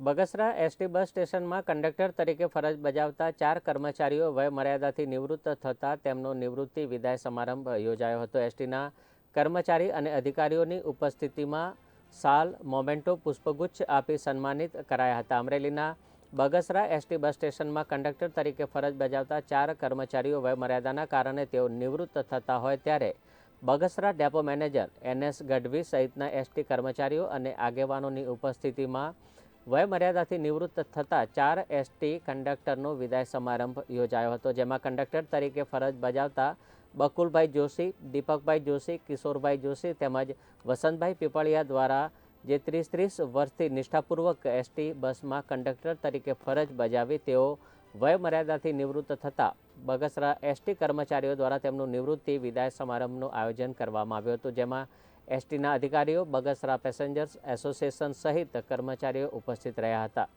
Bagasara ST bus સ્ટેશનમાં conductor તરીકે ફરજ બજાવતા ચાર કર્મચારીઓ વય મર્યાદાથી નિવૃત્ત થતાં તેમનો નિવૃત્તિ વિદાય સમારંભ યોજાયો હતો. એસટીના કર્મચારી અને અધિકારીઓની ઉપસ્થિતિમાં સાલ, મોમેન્ટો, પુષ્પગુચ્છ આપી સન્માનિત કરાયા હતા. અમરેલીના બગસરા એસટી બસ સ્ટેશનમાં કંડક્ટર તરીકે ફરજ બજાવતા ચાર કર્મચારીઓ વય મર્યાદાના કારણે તેઓ નિવૃત્ત થતા હોય ત્યારે Bagasara depot manager NS Gadhvi સહિતના એસટી કર્મચારીઓ અને આગેવાનોની ઉપસ્થિતિમાં વયમર્યાદાથી નિવૃત્ત થતાં ચાર એસટી કંડક્ટરનો વિદાય સમારંભ યોજાયો હતો, જેમાં કંડક્ટર તરીકે ફરજ બજાવતા બકુલભાઈ જોશી, દીપકભાઈ જોશી, કિશોરભાઈ જોશી તેમજ વસંતભાઈ પીપળિયા દ્વારા જે ત્રીસ ત્રીસ વર્ષથી નિષ્ઠાપૂર્વક એસટી બસમાં કંડક્ટર તરીકે ફરજ બજાવી તેઓ વયમર્યાદાથી નિવૃત્ત થતાં બગસરા એસટી કર્મચારીઓ દ્વારા તેમનું નિવૃત્તિ વિદાય સમારંભનું આયોજન કરવામાં આવ્યું હતું, જેમાં એસટીના અધિકારીઓ બગસરા પેસેન્જર્સ એસોસિએશન સહિત કર્મચારીઓ ઉપસ્થિત રહ્યા હતા.